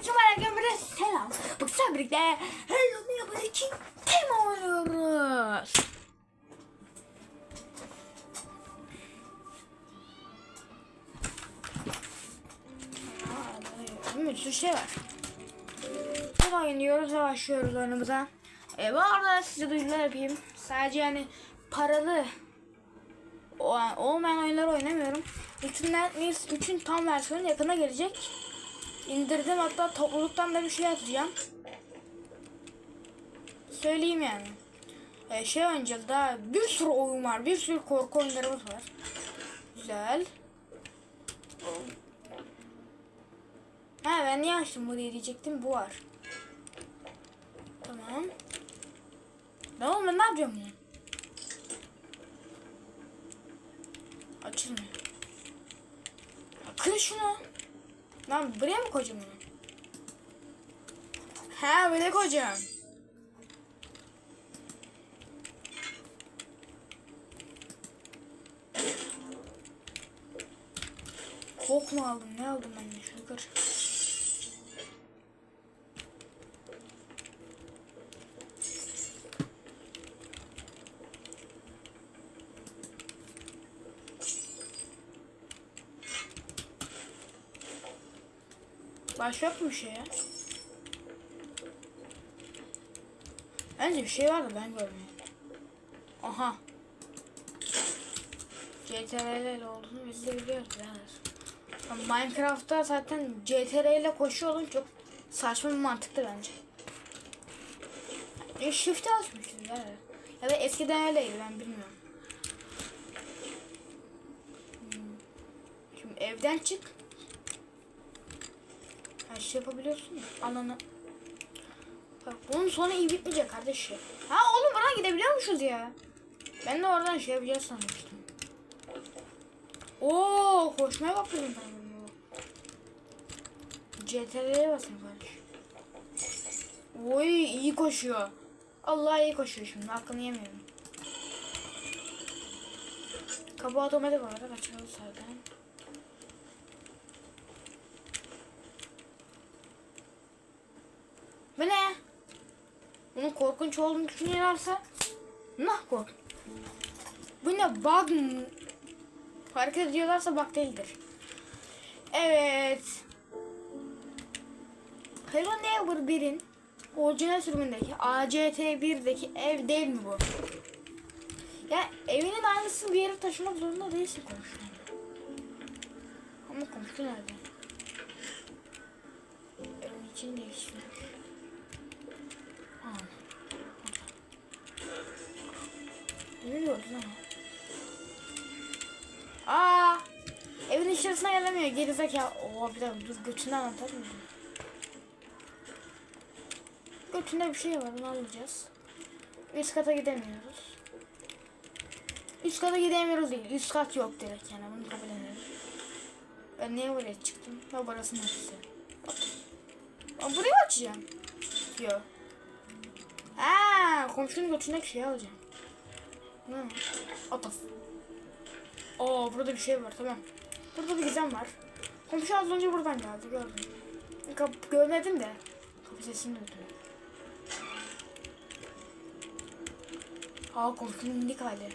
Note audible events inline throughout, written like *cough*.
Herkese merhaba selam. Bugün birlikte Hello Neighbor 2 tema oynuyoruz. Bir sürü şey var. Bunu oynuyoruz ve başlıyoruz oyunumuza. E, bu arada size duyurular yapayım. Sadece yani paralı olmayan oyunları oynamıyorum. Üçünden, üçün tam versiyonu yakına gelecek. İndirdim hatta topluluktan da bir şey atacağım. Söyleyeyim yani. Ee, şey oynayacağız daha bir sürü oyun var. Bir sürü korku oyunlarımız var. Güzel. Ha ben niye açtım bu diye diyecektim. Bu var. Tamam. Ne oğlum ben ne yapacağım bunu? Açılmıyor. Kır şunu. Lan buraya mı koyacağım onu? Ha buraya koyacağım. Kok mu aldım? Ne aldım ben? Şunu. Başka yok mu şey ya? Bence bir şey var da ben görmüyorum. Aha. CTRL ile olduğunu biz de biliyoruz yani. Minecraft'ta zaten CTRL ile koşuyordum çok saçma bir mantıktı bence. E, Shift'e alışmışız ya. Ya da eskiden öyleydi ben bilmiyorum. Hmm. Şimdi evden çık. Her şey yapabiliyorsun ya. Alanı. Bak bunun sonu iyi bitmeyecek kardeşim. Ha oğlum bana gidebiliyormuşuz ya. Ben de oradan şey yapacağız sanmıştım. Oo koşmaya bakıyorum ben bunu. CTRL'ye basın kardeş. Oy iyi koşuyor. Allah iyi koşuyor şimdi aklını yemiyorum. Kapı otomatik olarak açıldı zaten. Bu ne? Bunun korkunç olduğunu düşünüyorlarsa nah kork. Bu ne bug? Hareket ediyorlarsa bug değildir. Evet. Hello Neighbor 1'in orijinal sürümündeki ACT1'deki ev değil mi bu? Ya evinin aynısını bir yere taşımak zorunda değilsin komşu. Ama komşu nerede? Evin için değişmiyor. Gördün ama? Aa! Evin içerisine gelemiyor. Gerizekalı. Oha bir dakika dur götünden atar mı? Götünde bir şey var onu alacağız. Üst kata gidemiyoruz. Üst kata gidemiyoruz değil. Üst kat yok direkt yani bunu kabul edelim. Ben niye buraya çıktım? Ya burası neresi? Aa, burayı açacağım? Yok. Aa, komşunun götündeki şeyi alacağım. Hı. Ataf. Oo burada bir şey var tamam. Burada bir gizem var. Komşu az önce buradan geldi gördüm. Kap görmedim de. Kapı sesini duydum. Aa komşunun indik hali.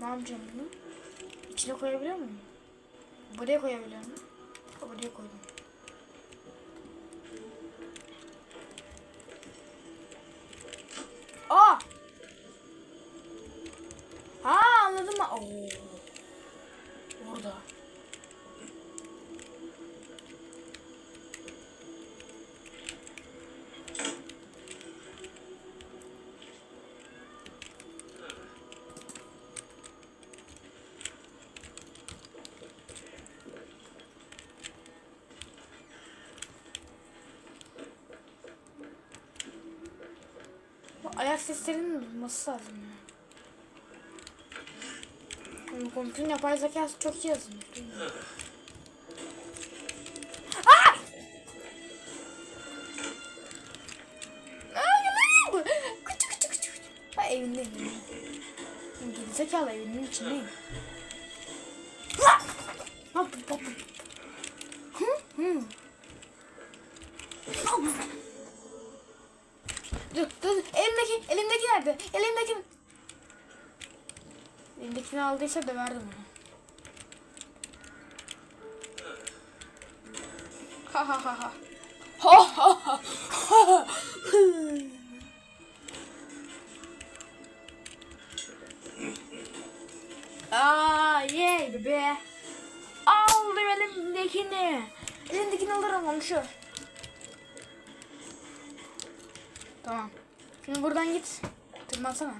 Ne yapacağım bunu? İçine koyabiliyor muyum? Buraya koyabiliyor muyum? Buraya koydum. Oo. Orada. Bu ayak seslerinin duyması lazım ya. Yani Komşunun yapay zekası çok iyi küçük. Ha evindeyim. Gerizekalı evinin içindeyim. Elimdekini aldıysa döverdim onu. Ha ha ha ha. Ha ha ha. ha. Aa yey be. Aldım elimdekini. Elimdekini alırım komşu. Tamam. Şimdi buradan git. Tırmansana.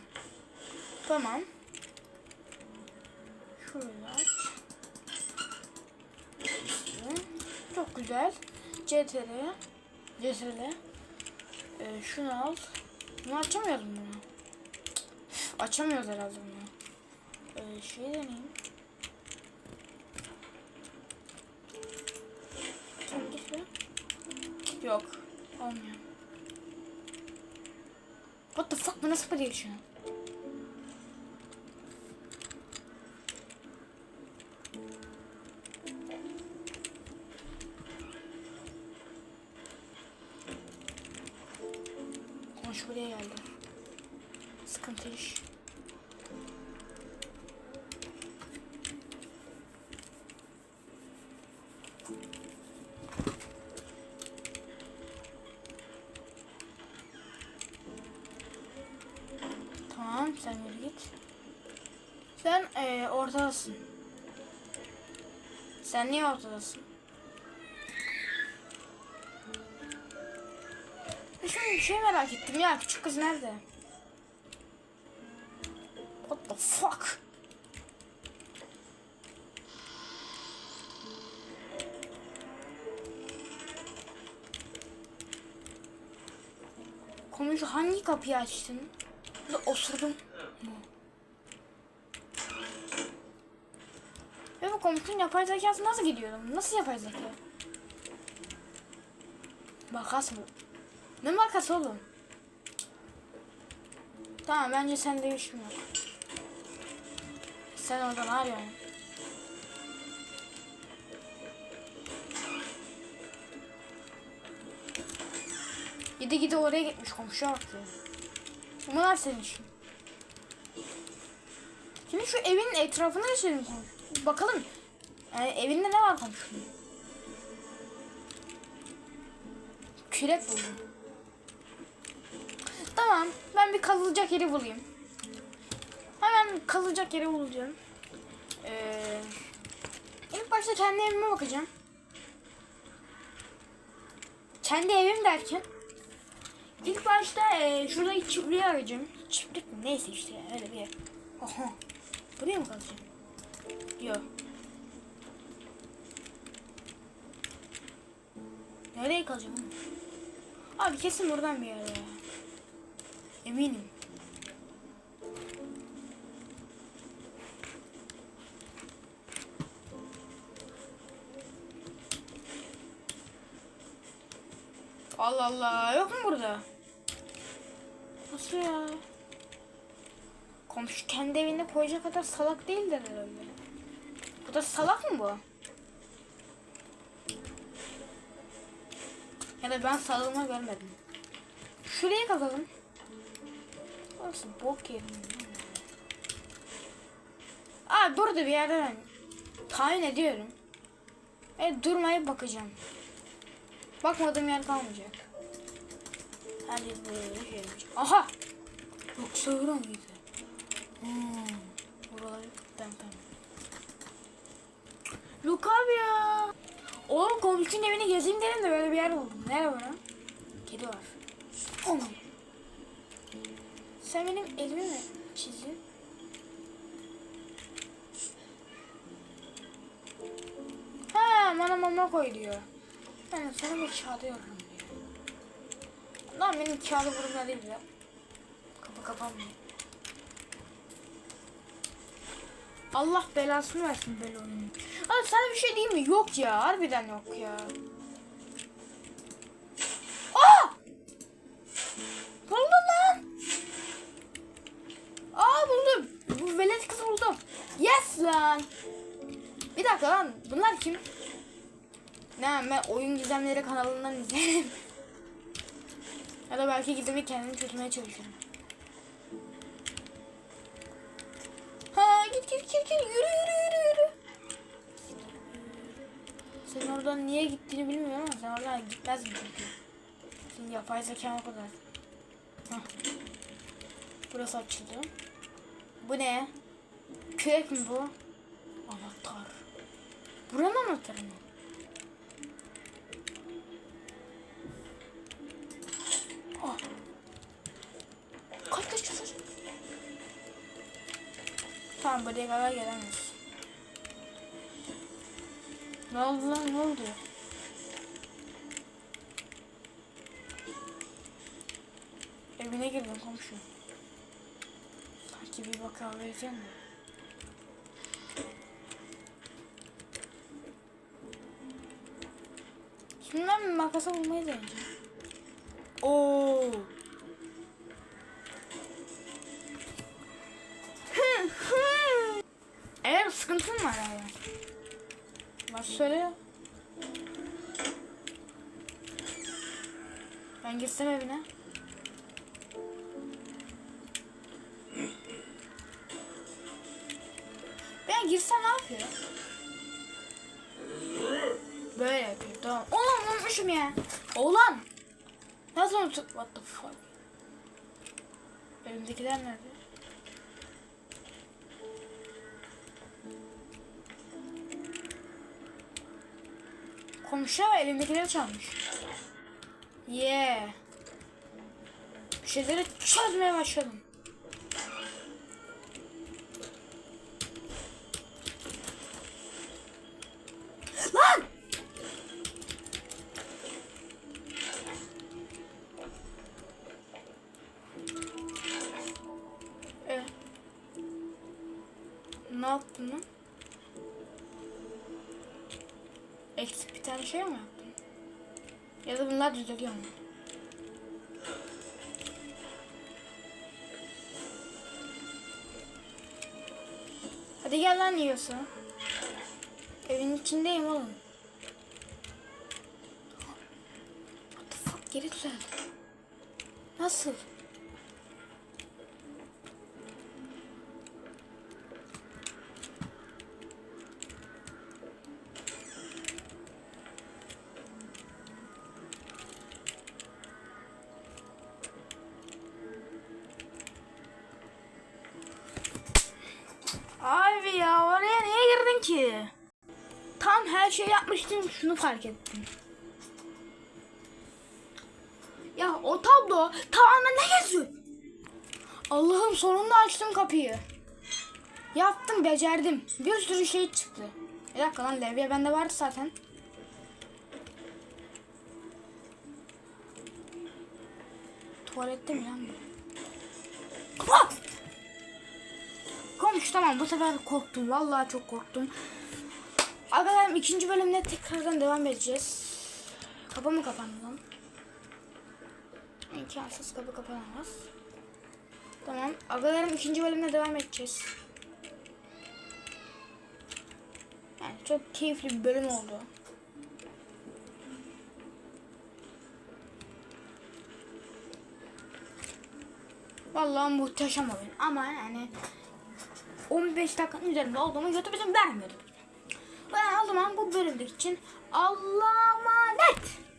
Tamam. Şöyle aç. Şöyle. Çok güzel. CTRL. CTRL. Ee, şunu al. Bunu açamıyoruz mu bunu? Açamıyoruz herhalde bunu. Ee, şey be. Yok. Olmuyor. What the fuck? Bu nasıl bir şu sen yürü git. Sen eee ortadasın. Sen niye ortadasın? Şimdi bir şey merak ettim ya küçük kız nerede? What the fuck? Komşu hangi kapıyı açtın? Burada osurdum? Ve bu komşunun yapay zekası nasıl gidiyor? Nasıl yapay zeka? Makas mı? Ne makas oğlum? Tamam bence sende işim yok. Sen oradan arıyorsun. Gide gide oraya gitmiş komşuya bak ya. Bunlar senin işin. Şimdi şu evin etrafına geçelim. Bakalım. Yani evinde ne var komşunun? Kürek buldum. Tamam. Ben bir kazılacak yeri bulayım. Hemen kazılacak yeri bulacağım. Ee, ilk başta kendi evime bakacağım. Kendi evim derken ilk başta e, şuradaki çiftliği arayacağım. Çiftlik mi? Neyse işte öyle bir yer. Aha. Buraya mı kalacağım? Yok. Nereye kalacağım? Abi kesin buradan bir yerde ya. Eminim. Allah Allah yok mu burada? Nasıl ya? Komşu kendi evinde koyacak kadar salak değildir herhalde. Bu da salak mı bu? Ya da ben salığını görmedim. Şuraya kazalım. Orası bok yeri. Aa burada bir yerde ben tahmin ediyorum. Evet durmayıp bakacağım. Bakmadığım yer kalmayacak. Hadi böyle şey Aha! Yoksa öyle miydi? Hmm. Abi ya. Oğlum komşunun evini gezeyim dedim de böyle bir yer buldum. Nerede bana? Kedi var. Aman. Sen benim elimi mi çizdin? Ha bana mama koy diyor. Ben sana bir kağıdı yoruyorum diyor. Lan benim kağıdı burumda değil ya. Kapı kapanmıyor. Allah belasını versin böyle oyunu. Abi sana bir şey diyeyim mi? Yok ya. Harbiden yok ya. Aa! Buldum lan. Aa buldum. Bu velet kızı buldum. Yes lan. Bir dakika lan. Bunlar kim? Ne ben oyun gizemleri kanalından izlerim. *laughs* ya da belki gidip kendimi çözmeye çalışırım. Gir gir gir yürü yürü yürü yürü. Sen oradan niye gittiğini bilmiyorum ama sen oradan gitmezdin çünkü. Senin yapay zekan o kadar. Hah. Burası açıldı. Bu ne? Kürek mi bu? Anahtar. Buranın anahtarı mı? Tamam buraya kadar gelemez. Ne oldu lan ne oldu? Evine girdim komşu. Sanki bir bakar vereceğim de. Şimdi ben makasa bulmayı deneyeceğim. Oo. Var yani. Bak söyle. Ben gitsem evine. Ben girsem ne yapıyor? Böyle yapıyor tamam. Oğlum unutmuşum ya. Oğlan. Nasıl unuttuk? What the fuck? Elimdekiler nerede? Komşu elimdekileri çalmış. Yeah. Bir şeyleri çözmeye başladım. Ya da bunlar düzeliyor mu? Hadi gel lan yiyorsa. Evin içindeyim oğlum. What the fuck geri düzeldi. Nasıl? Ki? Tam her şey yapmıştım şunu fark ettim. Ya o tablo tavanda ne geziyor? Allah'ım sonunda açtım kapıyı. Yaptım becerdim. Bir sürü şey çıktı. Bir dakika lan levye bende vardı zaten. Tuvalette mi lan? Kapat! Komşu tamam bu sefer korktum. Vallahi çok korktum. Arkadaşlar ikinci bölümde tekrardan devam edeceğiz. Kapı mı kapandı lan? İmkansız kapı kapanamaz. Tamam. Agalarım ikinci bölümde devam edeceğiz. Yani çok keyifli bir bölüm oldu. Vallahi muhteşem oyun ama yani 15 dakikanın üzerinde olduğumu YouTube izin vermiyordu. Ben o zaman bu bölümdeki için Allah'a emanet.